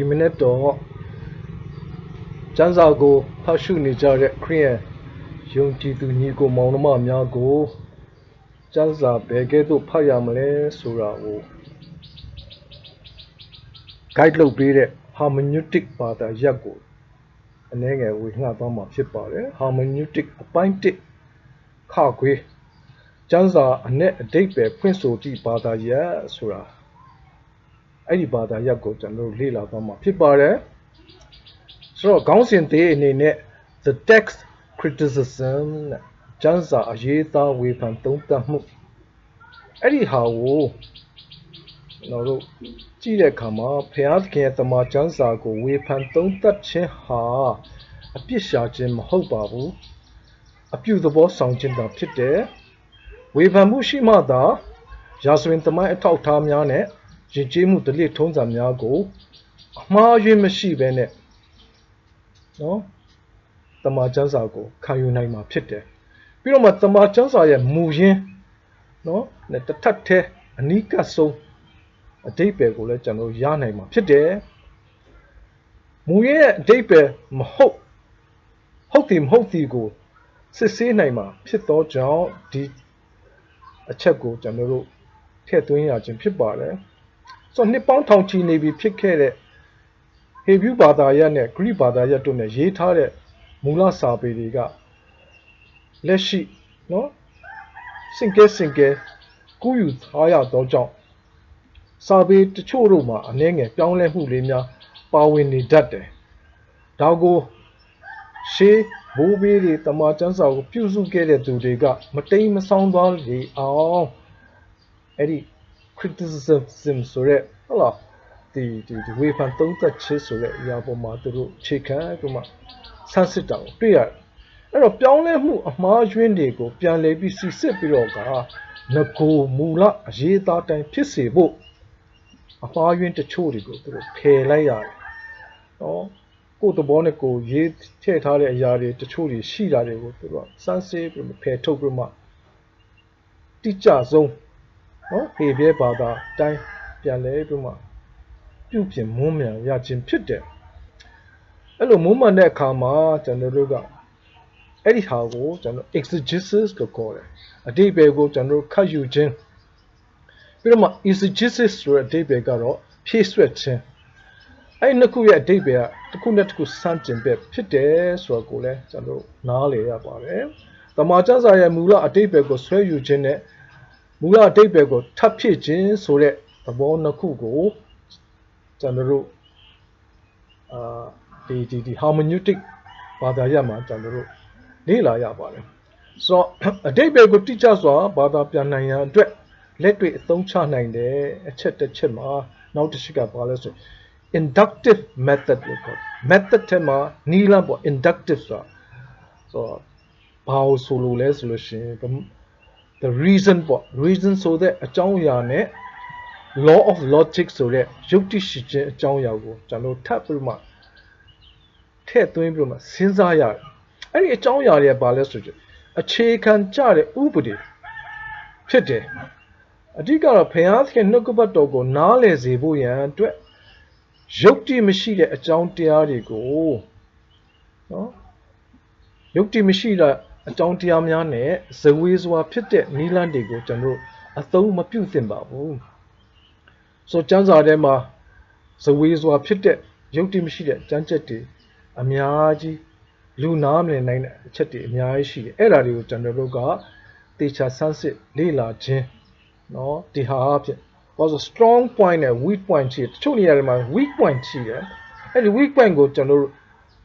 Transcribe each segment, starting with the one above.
ဒီမိနစ်တော့ကျမ်းစာကိုဖတ်ရှုနေကြတဲ့ခရိယန်ယုံကြည်သူညီကိုမောင်နှမများကိုကျမ်းစာဘယ်ကဲ့သို့ဖတ်ရမလဲဆိုတာကို guide လုပ်ပေးတဲ့ hermeneutic ဘာသာရပ်ကိုအနည်းငယ်ဝေငှသွားမှာဖြစ်ပါတယ် hermeneutic အပိုင်း1ခခွေးကျမ်းစာအ내အတိတ်ပဲဖွင့်ဆိုသည့်ဘာသာရပ်ဆိုတာ အဲ့ဒီဘာသာရပ်ကိုကျွန်တော်တို့လေ့လာသွားမှာဖြစ်ပါတယ်ဆိုတော့ခေါင်းစဉ်သေးအနေနဲ့ the text criticism နဲ့ကျမ်းစာအရေးသားဝေဖန်သုံးသပ်မှုအဲ့ဒီဟာကိုကျွန်တော်တို့ကြည့်တဲ့အခါမှာဘုရားသခင်ရဲ့တမန်ကျမ်းစာကိုဝေဖန်သုံးသပ်ခြင်းဟာအပြစ်ရှာခြင်းမဟုတ်ပါဘူးအပြုသဘောဆောင်ခြင်းသာဖြစ်တယ်ဝေဖန်မှုရှိမှသာရာဇဝင်သမိုင်းအထောက်အထားများနဲ့ ယဉ်ကျေးမှုဒလိထုံးစံများကိုအမှားယွင်းမရှိဘဲနဲ့နော်တမန်ကျမ်းစာကိုခံယူနိုင်မှာဖြစ်တယ်ပြီးတော့မှတမန်ကျမ်းစာရဲ့မူရင်းနော်နဲ့တစ်ထပ်သေးအနိကဆုံးအတိတ်ပဲကိုလည်းကျွန်တော်ရနိုင်မှာဖြစ်တယ်မူရင်းရဲ့အတိတ်ပဲမဟုတ်ဟုတ်တယ်မဟုတ်သည်ကိုစစ်ဆေးနိုင်မှာဖြစ်သောကြောင့်ဒီအချက်ကိုကျွန်တော်တို့ထည့်သွင်းရခြင်းဖြစ်ပါတယ် ဆိုတော့နှစ်ပေါင်းထောင်ချီနေပြီဖြစ်ခဲ့တဲ့ဟေဘရုဘာသာရပ်နဲ့ဂရိဘာသာရပ်တို့နဲ့ရေးထားတဲ့မူလစာပေတွေကလက်ရှိနော်စင်ကဲစင်ကဲကူးယူထားရသောကြောင့်စာပေတချို့တို့မှာအနည်းငယ်ပြောင်းလဲမှုလေးများပါဝင်နေတတ်တယ်ဒါကိုရှေးဘိုးဘေးတွေတမန်ကျမ်းစာကိုပြုစုခဲ့တဲ့သူတွေက မတိမ်မဆောင်းသွားလေအောင်အဲ့ဒီ criticism ဆိုရက်ဟုတ်လားဒီဒီဒီဝေဖန်သုံးသပ်ခြင်းဆိုတဲ့အရာပေါ်မှာသူတို့ခြေခံပြီးမှဆန်းစစ်တာကိုတွေ့ရတယ်အဲ့တော့ပြောင်းလဲမှုအမှားယွင်းတွေကိုပြန်လည်ပြီးစီစစ်ပြီးတော့ကငကိုမူလအရေးသားတိုင်းဖြစ်စေဖို့အမှားယွင်းတချို့တွေကိုသူတို့ဖယ်လိုက်ရတယ်နော်ကိုယ်သဘောနဲ့ကိုယ်ရေးထည့်ထားတဲ့အရာတွေတချို့တွေရှိတာတွေကိုသူတို့စမ်းစစ်ပြီးဖယ်ထုတ်ပြီးမှတိကျဆုံး နော်ဟေဘဲဘာသာတိုင်းပြန်လဲပြီးမှပြုပြင်မွမ်းမံရခြင်းဖြစ်တယ်အဲ့လိုမွမ်းမံတဲ့အခါမှာကျွန်တော်တို့ကအဲ့ဒီဟာကိုကျွန်တော် exegesis လို့ခေါ်တယ်အတိတ်ပဲကိုကျွန်တော်ခတ်ယူခြင်းပြီးတော့မှ exegesis ဆိုတဲ့အတိတ်ပဲကတော့ဖြည့်ဆွက်ခြင်းအဲ့နှစ်ခုရဲ့အတိတ်ပဲကတစ်ခုနဲ့တစ်ခုဆန့်ကျင်ဘက်ဖြစ်တယ်ဆိုတော့ကိုလည်းကျွန်တော်နားလည်ရပါတယ်တမန်ကျမ်းစာရဲ့မူလအတိတ်ပဲကိုဆွဲယူခြင်းနဲ့ မူလအတိတ်ပဲကိုထပ်ဖြစ်ခြင်းဆိုတဲ့သဘောနှစ်ခုကိုကျွန်တော်တို့အာဒီဒီဒီ hermeneutic ဘာသာရပ်မှာကျွန်တော်တို့လေ့လာရပါတယ်ဆိုတော့အတိတ်ပဲကိုတိကျစွာဘာသာပြန်နိုင်ရန်အတွက်လက်တွေ့အသုံးချနိုင်တဲ့အချက်တစ်ချက်မှာနောက်တစ်ချက်ကဘာလဲဆို inductive method လို့ခေါ် method ထဲမှာနီးလမ်းပေါ့ inductive ဆိုတာဆိုတော့ဘာလို့ဆိုလို့လဲဆိုလို့ရှိရင် the reason ပေါ့ reason ဆိုတဲ့အကြောင်းအရာနဲ့ law of logic ဆိုတဲ့ယုတ်တိရှိခြင်းအကြောင်းအရာကိုကျွန်တော်ထပ်ပြီးမှထည့်သွင်းပြီးမှစဉ်းစားရတယ်အဲ့ဒီအကြောင်းအရာတွေကဘာလဲဆိုကြအခြေခံကြတဲ့ဥပဒေဖြစ်တယ်အဓိကတော့ဘုရားသခင်နှုတ်ကပတ်တော်ကိုနားလည်စေဖို့ရန်အတွက်ယုတ်တိမရှိတဲ့အကြောင်းတရားတွေကိုနော်ယုတ်တိမရှိတဲ့ အကြောင်းတရားများနဲ့ဇဝေစွာဖြစ်တဲ့နိလန့်တွေကိုကျွန်တော်အသုံးမပြုသင့်ပါဘူးဆိုကျမ်းစာထဲမှာဇဝေစွာဖြစ်တဲ့ယုတ်တိမရှိတဲ့ကျမ်းချက်တွေအများကြီးလူနာမလည်နိုင်တဲ့အချက်တွေအများကြီးရှိတယ်အဲ့ဒါတွေကိုကျွန်တော်တို့ကတေချာဆန်းစစ်လေ့လာခြင်းเนาะဒီဟာအဖြစ်ဘာလို့ strong point နဲ့ weak point ရှိတယ်တချို့နေရာတွေမှာ weak point ရှိတယ်အဲ့ဒီ weak point ကိုကျွန်တော်တို့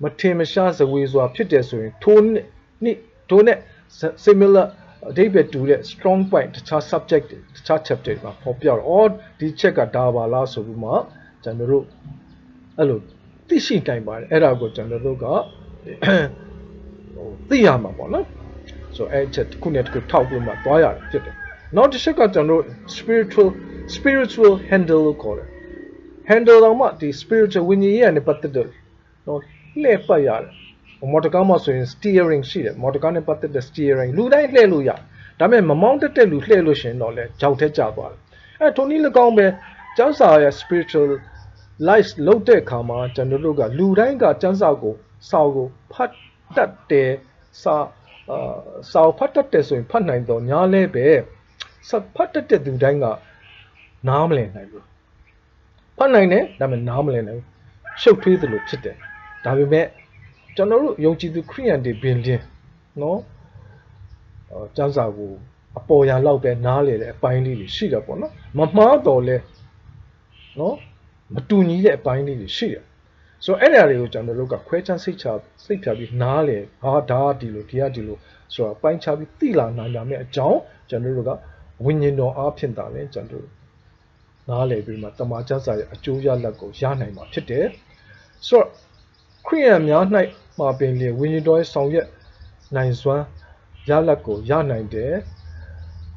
မထင်မရှားဇဝေစွာဖြစ်တယ်ဆိုရင်ထိုးနှစ် ထိုးနဲ့ similar အဓိပ္ပာယ်တူတဲ့ strong point တခြား subject တွေတခြား chapter တွေမှာပေါ်ပြတော့အော်ဒီချက်ကဒါပါလားဆိုပြီးမှကျွန်တော်တို့အဲ့လိုသိရှိနိုင်ပါတယ်အဲ့ဒါကိုကျွန်တော်တို့ကဟိုသိရမှာပေါ့နော်ဆိုအဲ့ချက်တစ်ခုနဲ့တစ်ခုထောက်ပြီးမှသွားရတယ်ဖြစ်တယ်နောက်တစ်ချက်ကကျွန်တော်တို့ spiritual spiritual handle လို့ခေါ်တယ် handle တော့မှဒီ spiritual ဝိညာဉ်ရေးနဲ့ပတ်သက်တဲ့နော်လှည့်ပတ်ရတယ် မော်တော်ကားမှာဆိုရင် steering ရှိတယ်မော်တော်ကားနဲ့ပတ်သက်တဲ့ steering လူတိုင်းလှည့်လို့ရဒါပေမဲ့မမောင်းတက်တဲ့လူလှည့်လို့ရှိရင်တော့လေကြောက်ထက်ကြသွားတယ်အဲထိုနည်း၎င်းပဲကျောင်းစာရဲ့ spiritual live လုပ်တဲ့အခါမှာကျွန်တော်တို့ကလူတိုင်းကစံစာကိုစာအုပ်ကိုဖတ်တတ်တယ်စာအာစာအုပ်ဖတ်တတ်တယ်ဆိုရင်ဖတ်နိုင်တော့ညာလဲပဲစာဖတ်တတ်တဲ့သူတိုင်းကနားမလည်နိုင်ဘူးဖတ်နိုင်တယ်ဒါပေမဲ့နားမလည်နိုင်ဘူးရှုပ်ထွေးသလိုဖြစ်တယ်ဒါပေမဲ့ ကျွန်တော်တို့ယုံကြည်သူခရိယန်တွေပင်လင်းနော်အော်စံစာကိုအပေါ်ရန်လောက်ပဲနားလေတဲ့အပိုင်းလေးတွေရှိတယ်ပေါ့နော်မမှားတော့လဲနော်မတူညီတဲ့အပိုင်းလေးတွေရှိတယ်ဆိုတော့အဲ့ဒါတွေကိုကျွန်တော်တို့ကခွဲခြားစိတ်ချစိတ်ဖြာပြီးနားလေဟာဒါကဒီလိုဒီကဒီလိုဆိုတော့ပိုင်းခြားပြီးသိလာနိုင်ကြမယ့်အကြောင်းကျွန်တော်တို့ကဝိညာဉ်တော်အားဖြင့်တာလဲကျွန်တော်တို့နားလေပြီးမှတမန်ကျမ်းစာရဲ့အကျိုးရလဒ်ကိုရနိုင်မှာဖြစ်တယ်ဆိုတော့ခရိယန်များ၌ မှာပင်လေဝိညာဉ်တော်ရဲ့ဆောင်ရွက်နိုင်စွမ်းရလဒ်ကိုရနိုင်တယ်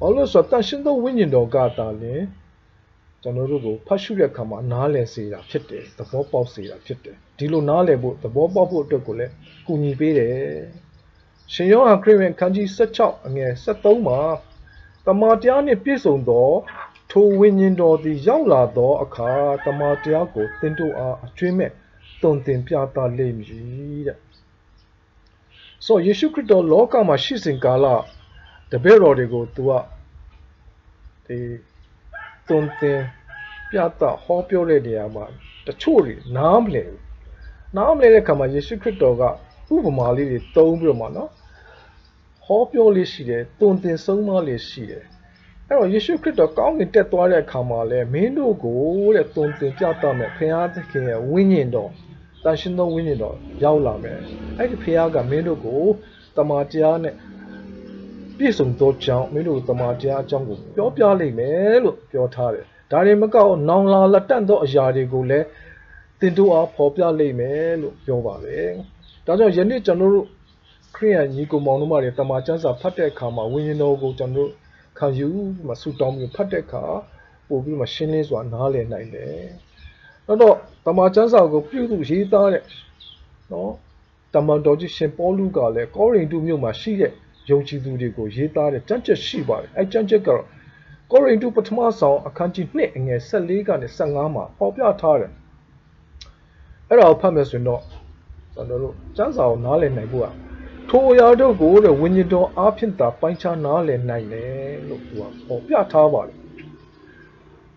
ဘာလို့လဲဆိုတော့တန်ရှင်းသောဝိညာဉ်တော်ကတာလဲကျွန်တော်တို့ကိုဖတ်ရှုတဲ့အခါမှာနားလည်စေတာဖြစ်တယ်သဘောပေါက်စေတာဖြစ်တယ်ဒီလိုနားလည်ဖို့သဘောပေါက်ဖို့အတွက်ကိုလည်းကူညီပေးတယ်ရှင်ယောဟန်ခရစ်ဝင်ခန်းကြီး16အငယ်73မှာတမန်တရားနှင့်ပြည့်စုံသောထိုဝိညာဉ်တော်သည်ရောက်လာသောအခါတမန်တရားကိုသင်တို့အားအကျွင့်မဲ့တုံသင်ပြသလိမ့်မည်တဲ့ ဆိုယေရှုခရစ်တော်လောကမှာရှိစဉ်ကာလတပည့်တော်တွေကိုသူကဒီတုံသင်ပြသဟောပြောတဲ့နေရာမှာတချို့တွေနားမလည်ဘူးနားမလည်တဲ့အခါမှာယေရှုခရစ်တော်ကဥပမာလေးတွေသုံးပြီးတော့မှနော်ဟောပြောလေးရှိတယ်တုံသင်ဆုံးမလေးရှိတယ်အဲ့တော့ယေရှုခရစ်တော်ကောင်းကင်တက်သွားတဲ့အခါမှာလဲမင်းတို့ကိုတဲ့တုံသင်ပြသမယ်ဖခင်သခင်ရဲ့ဝိညာဉ်တော် တန်ရှင်သောဝိညာဉ်တော်ရောက်လာမယ်အဲ့ဒီဖခင်ကမင်းတို့ကိုတမန်တရားနဲ့ပြည့်စုံသောကြောင့်မင်းတို့တမန်တရားအကြောင်းကိုပြောပြလိမ့်မယ်လို့ပြောထားတယ်ဒါတွေမကောက်နောင်လာလက်တန့်သောအရာတွေကိုလည်းတင်တို့အားဖော်ပြလိမ့်မယ်လို့ပြောပါတယ်ဒါကြောင့်ယနေ့ကျွန်တော်တို့ခရိယန်ညီကိုမောင်တို့မတွေတမန်ကျမ်းစာဖတ်တဲ့အခါမှာဝိညာဉ်တော်ကိုကျွန်တော်တို့ခံယူမဆူတောင်းပြီးဖတ်တဲ့အခါပို့ပြီးမှရှင်းလင်းစွာနားလည်နိုင်တယ်နောက်တော့ တမန်ကျမ်းစာကိုပြုစုရေးသားတဲ့နော်တမန်တော်ကြီးရှင်ပေါလုကလည်းကောရိန္သုမြို့မှာရှိတဲ့ယုံကြည်သူတွေကိုရေးသားတဲ့ကြံ့ချက်ရှိပါတယ်အဲကြံ့ချက်ကတော့ကောရိန္သုပထမဆောင်အခန်းကြီး2အငယ်14ကနေ15မှာပေါ်ပြထားတယ်အဲ့ဒါကိုဖတ်မယ်ဆိုရင်တော့ကျွန်တော်တို့ကျမ်းစာကိုနားလည်နိုင်ဖို့ကထိုအရာတို့ကိုတဲ့ဝိညာဉ်တော်အားဖြင့်သာပိုင်းခြားနားလည်နိုင်တယ်လို့သူကပေါ်ပြထားပါတယ်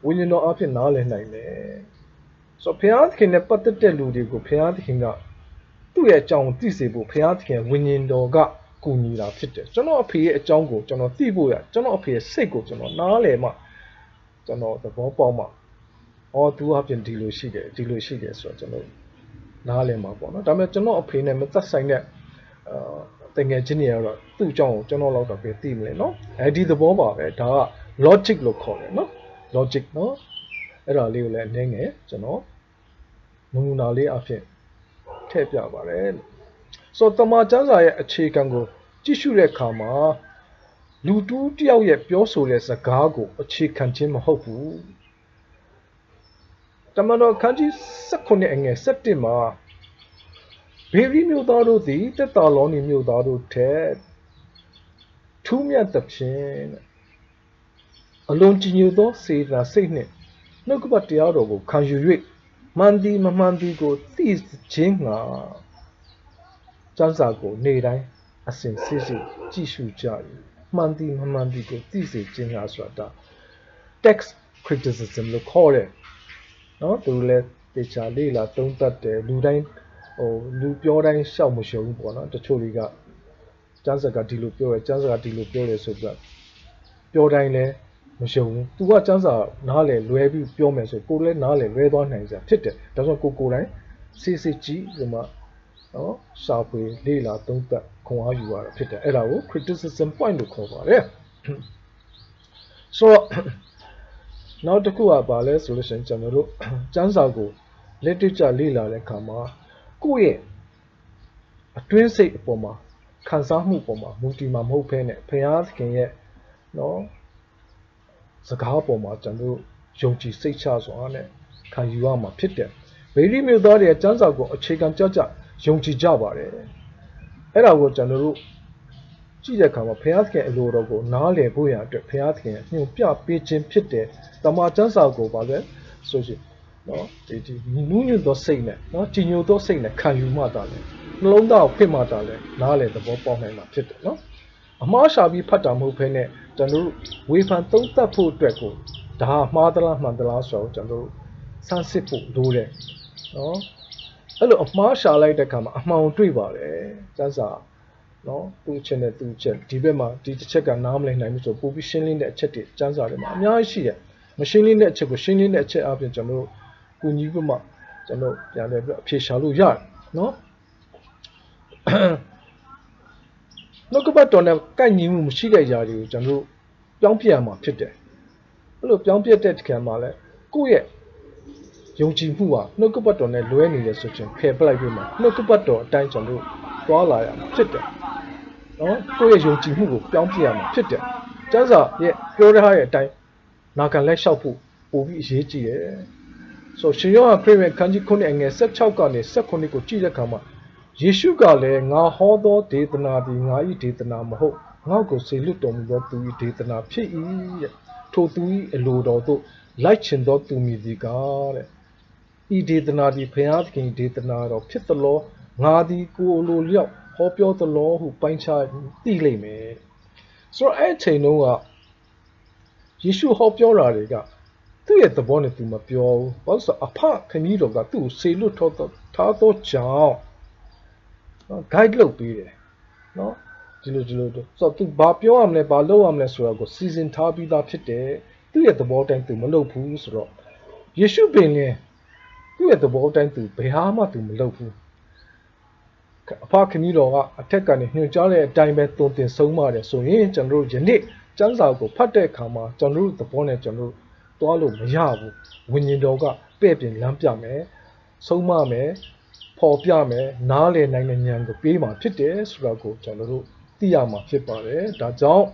ဝိညာဉ်တော်အားဖြင့်နားလည်နိုင်တယ် ဆိုတော့ဘုရားသခင်နဲ့ပတ်သက်တဲ့လူတွေကိုဘုရားသခင်ကသူ့ရဲ့အကြောင်းသိစေဖို့ဘုရားသခင်ဝိညာဉ်တော်ကကူညီတာဖြစ်တယ်ကျွန်တော်အဖေရဲ့အကြောင်းကိုကျွန်တော်သိဖို့ရကျွန်တော်အဖေရဲ့စိတ်ကိုကျွန်တော်နားလည်မှကျွန်တော်သဘောပေါက်မှအော်သူအပြင်ဒီလိုရှိတယ်ဒီလိုရှိတယ်ဆိုတော့ကျွန်တော်နားလည်မှာပေါ့နော်ဒါပေမဲ့ကျွန်တော်အဖေနဲ့မသက်ဆိုင်တဲ့အာတကယ်ချင်းနေရတော့သူ့အကြောင်းကိုကျွန်တော်လောက်တော့ပဲသိမလဲနော်အဲဒီသဘောပါပဲဒါက logic လို့ခေါ်တယ်နော် logic နော် အဲ့ဒါလေးကိုလည်းအနေငယ်ကျွန်တော်နမူနာလေးအဖြစ်ထည့်ပြပါတယ်လို့ဆိုတော့တမန်ကျမ်းစာရဲ့အခြေခံကိုကြည့်ရှုတဲ့အခါမှာလူတူးတယောက်ရဲ့ပြောဆိုတဲ့စကားကိုအခြေခံခြင်းမဟုတ်ဘူးတမန်တော်ခန်းကြီး16အငယ်17မှာဘေရီမျိုးသားတို့သည်တက်တာလောနီမျိုးသားတို့ထက်ထူးမြတ်သဖြင့်အလွန်ကြီးညိုသောစေတနာစိတ်နှင့် နှုတ်ကပတ်တရားတော်ကိုခံယူ၍မှန်သည်မမှန်သည်ကိုသိခြင်းငှာစံစာကိုနေတိုင်းအစဉ်စစ်စစ်ကြည့်ရှုကြ၏မှန်သည်မမှန်သည်ကိုသိစေခြင်းငှာဆိုတာ text criticism လို့ခေါ်တယ်နော်သူလည်းတေချာလေးလာသုံးသပ်တယ်လူတိုင်းဟိုလူပြောတိုင်းရှောက်မရှုံဘူးပေါ့နော်တချို့တွေကကျန်းစကားဒီလိုပြောရဲကျန်းစကားဒီလိုပြောရဲဆိုပြီးပြောတိုင်းလဲ မရှုံဘူး။ तू ကကျန်းစာနားလေလွဲပြီးပြောမယ်ဆိုကိုယ်လည်းနားလေလွဲသွားနိုင်စရာဖြစ်တယ်။ဒါဆိုကိုကိုယ်တိုင်စစ်စစ်ကြည့်ဒီမှာနော်စာပွေလေ့လာသုံးသပ်ခွန်အားယူရတာဖြစ်တယ်။အဲ့ဒါကို criticism point လို့ခေါ်ပါတယ်။ဆိုတော့နောက်တစ်ခုကဘာလဲဆိုလို့ရှိရင်ကျွန်တော်တို့ကျန်းစာကိုလက်တွေ့ကျလေ့လာတဲ့အခါမှာကိုယ့်ရဲ့အတွင်းစိတ်အပေါ်မှာခံစားမှုပေါ်မှာမူတည်မှာမဟုတ်ဘဲနဲ့ဘုရားသခင်ရဲ့နော် စကားပေါ်မှာကျွန်တော်ယုံကြည်စိတ်ချစွာနဲ့ခံယူရမှာဖြစ်တယ်။ဗေဒီမျိုးသားတွေကျမ်းစာကိုအခြေခံကြကြယုံကြည်ကြပါတယ်။အဲ့ဒါကိုကျွန်တော်တို့ကြည့်တဲ့အခါမှာဘုရားသခင်အလိုတော်ကိုနားလည်ဖို့ရအတွက်ဘုရားသခင်ညွှန်ပြပေးခြင်းဖြစ်တယ်။တမန်ကျမ်းစာကိုပါလဲဆိုရှင်နော်ဒီဒီနူးညွတ်သောစိတ်နဲ့နော်ကြည်ညိုသောစိတ်နဲ့ခံယူမှသာလေနှလုံးသားကိုဖွင့်မှသာလေနားလေသဘောပေါက်နိုင်မှာဖြစ်တယ်နော် အမှားရှာပြီးဖတ်တာမဟုတ်ဘဲနဲ့ကျွန်တော်တို့ဝေဖန်သုံးသပ်ဖို့အတွက်ကိုဒါမှားသလားမှန်သလားဆိုတော့ကျွန်တော်တို့စမ်းစစ်ဖို့လိုတယ်နော်အဲ့လိုအမှားရှာလိုက်တဲ့အခါမှာအမှောင်တွေ့ပါတယ်စမ်းစာနော်သူ့ချက်နဲ့သူ့ချက်ဒီဘက်မှာဒီတစ်ချက်ကနားမလည်နိုင်ဘူးဆိုပို့ပြီးရှင်းလင်းတဲ့အချက်တွေစမ်းစာတွေမှာအများကြီးရှိတယ်မရှင်းလင်းတဲ့အချက်ကိုရှင်းလင်းတဲ့အချက်အပြင်ကျွန်တော်တို့ကိုကြီးကမှကျွန်တော်ပြန်လဲပြီးအဖြေရှာလို့ရတယ်နော် နှုတ်ကပတ်တော်နဲ့ကိုက်ညီမှုမရှိတဲ့ຢာတွေကိုကျွန်တော်တို့ပြောင်းပြရမှာဖြစ်တယ်အဲ့လိုပြောင်းပြတဲ့တခါမှာလဲကိုယ့်ရဲ့ယုံကြည်မှုဟာနှုတ်ကပတ်တော်နဲ့လွဲနေတယ်ဆိုရင်ဖယ်ပလိုက်ပြီးမှနှုတ်ကပတ်တော်အတိုင်းကျွန်တော်တို့သွားလာရမှာဖြစ်တယ်နော်ကိုယ့်ရဲ့ယုံကြည်မှုကိုပြောင်းပြရမှာဖြစ်တယ်ကျမ်းစာရဲ့ပြောထားတဲ့အတိုင်းနာခံလက်လျှောက်ဖို့ပို့ပြီးအရေးကြီးတယ်ဆိုရှင်ယောဟန်ခရစ်ဝင်ခန်းကြီး9အငယ်16ကနေ18ကိုကြည့်တဲ့အခါမှာ ယေရှုကလည်းငါဟောသောဒေသနာသည်ငါ၏ဒေသနာမဟုတ်ငါ့ကိုစေလွတ်တော်မူသောသူ၏ဒေသနာဖြစ်၏တဲ့ထိုသူ၏အလိုတော်သို့လိုက်ချင်သောသူမည်သည်ကားတဲ့ဤဒေသနာသည်ဘုရားသခင်၏ဒေသနာတော်ဖြစ်သလောငါသည်ကိုယ်အလိုလျောက်ဟောပြောသလောဟုပိုင်းခြားသိလိမ့်မယ်ဆိုတော့အဲ့အချိန်တုန်းကယေရှုဟောပြောတာတွေကသူ့ရဲ့သဘောနဲ့သူမပြောဘူး။ဘာလို့လဲဆိုတော့အဖခမည်းတော်ကသူ့ကိုဆေလွတ်ထောတော့ထားတော့ကြောင်း နော် guide လုပ်ပေးတယ်။နော်ဒီလိုဒီလိုဆိုတော့သူဘာပြောရမလဲဘာလုပ်ရမလဲဆိုတာကိုစီစဉ်ထားပြီးသားဖြစ်တယ်။သူ့ရဲ့သဘောတိုင်းသူမလုပ်ဘူးဆိုတော့ယေရှုပင်လည်းသူ့ရဲ့သဘောတိုင်းသူဘယ်ဟာမှသူမလုပ်ဘူး။အဖခမည်းတော်ကအထက်ကနေညွှန်ကြားတဲ့အတိုင်းပဲတုံတင်ဆုံးမတယ်ဆိုရင်ကျွန်တော်တို့ယနေ့စံစာကိုဖတ်တဲ့အခါမှာကျွန်တော်တို့သဘောနဲ့ကျွန်တော်တို့သွားလို့မရဘူးဝิญဉ်တော်ကပဲ့ပြင်လမ်းပြမယ်ဆုံးမမယ် ပေါ်ပြမယ်နားလည်နိုင်တဲ့ဉာဏ်ကိုပေးမှာဖြစ်တယ်ဆိုတော့ကိုကျွန်တော်တို့သိရမှာဖြစ်ပါတယ်ဒါကြောင့်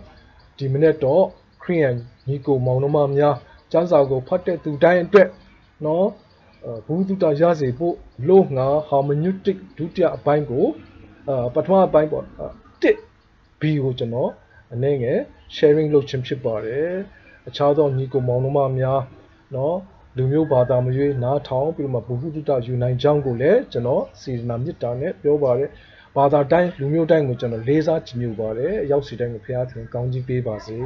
ဒီမနေ့တော့ခရီးယန်ညီကိုမောင်နှမများစံစာကိုဖတ်တဲ့သူတိုင်းအတွက်နော်ဘူးတုတရစေဖို့လို့ငါ hermeneutic ဒုတိယအပိုင်းကိုပထမအပိုင်းပေါ့တစ် B ကိုကျွန်တော်အနေငယ် sharing လုပ်ခြင်းဖြစ်ပါတယ်အခြားသောညီကိုမောင်နှမများနော် လူမျိုးဘာသာမရွေးနားထောင်ပြီးတော့မှဘုဟုတုတယူနိုင်ကြောင်းကိုလည်းကျွန်တော်စေတနာမေတ္တာနဲ့ပြောပါတယ်ဘာသာတိုင်းလူမျိုးတိုင်းကိုကျွန်တော်လေးစားကြည်ညိုပါတယ်အရောက်စီတိုင်းကိုဖခင်သခင်ကောင်းကြီးပေးပါစေ